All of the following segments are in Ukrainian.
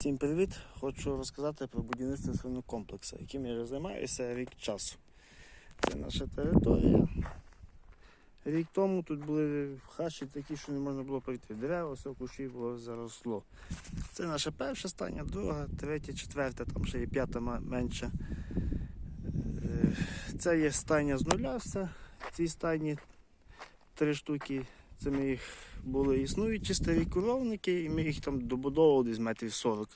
Всім привіт! Хочу розказати про будівництво свинокомплексу, яким я займаюся рік часу. Це наша територія. Рік тому тут були хащі такі, що не можна було пройти. Дерева, все кущі було заросло. Це наша перша стання, друга, третя, четверта, там ще є п'ята ма- менша. Е, Це є стайня з нуля все. В цій стайні три штуки. Це ми їх були існуючі старі коровники, і ми їх там добудовували десь метрів 40.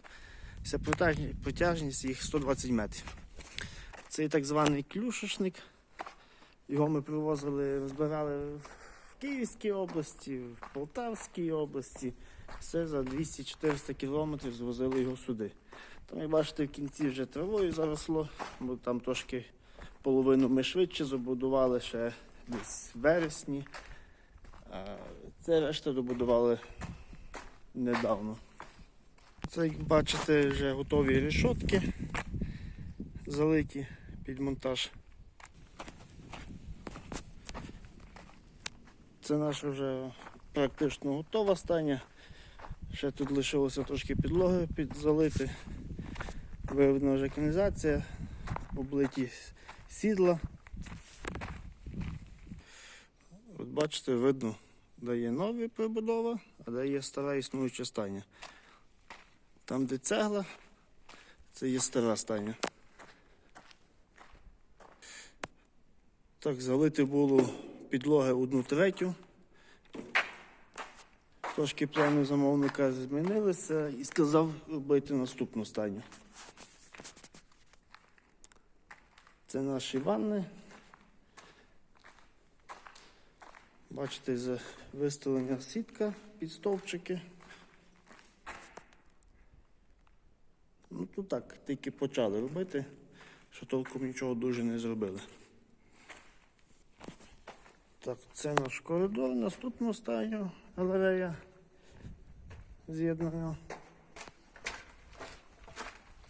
Вся протяжність, їх 120 метрів. Це так званий клюшечник. Його ми привозили, розбирали в Київській області, в Полтавській області. Все за 200-400 кілометрів звозили його сюди. Там, як бачите, в кінці вже травою заросло, бо там трошки половину ми швидше забудували ще десь в вересні. Це решта добудували недавно. Це, як бачите, вже готові решотки залиті під монтаж. Це наша вже практично готова стання. Ще тут лишилося трошки підлоги підзалити. Виведена вже каналізація, облиті сідла. Бачите, видно, де є нова прибудова, а де є стара існуюча стайня. Там, де цегла, це є стара стайня. Так, залити було підлоги одну третю. Трошки плани замовника змінилися і сказав робити наступну стайню. Це наші ванни. Бачите, за виставлення сітка під стовпчики. Ну тут так, тільки почали робити, що толком нічого дуже не зробили. Так, це наш коридор, наступну стадію галерея з'єднання.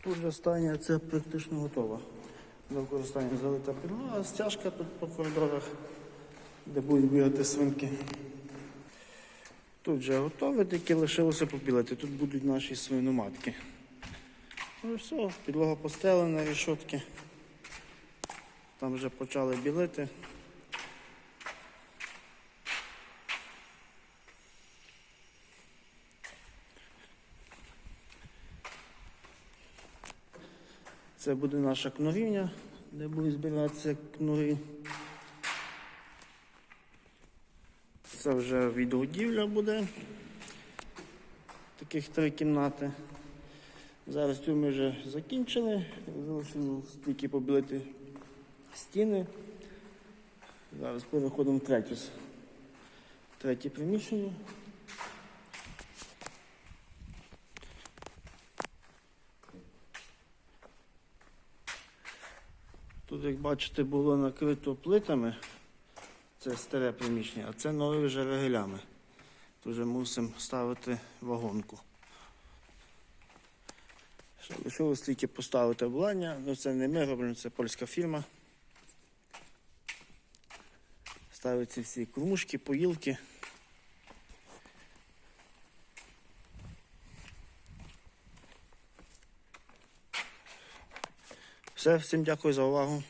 Тут же стання це практично готова. До використання залита підлога, стяжка тут по коридорах де будуть бігати свинки. Тут вже готове, тільки лишилося побілити. Тут будуть наші свиноматки. Ну все, підлога постелена, рішотки. Там вже почали білити. Це буде наша кнурівня, де будуть збиратися кнури. Це вже відгодівля буде. Таких три кімнати. Зараз цю ми вже закінчили. Залишилось тільки побілити стіни. Зараз переходимо в третю. с- Третє приміщення. Тут, як бачите, було накрито плитами. Це старе приміщення, а це нове вже регелями. Тут вже мусимо ставити вагонку. Лишилось тільки поставити обладнання, ну це не ми робимо, це польська фірма. Ставиться всі кормушки, поїлки. Все, всім дякую за увагу.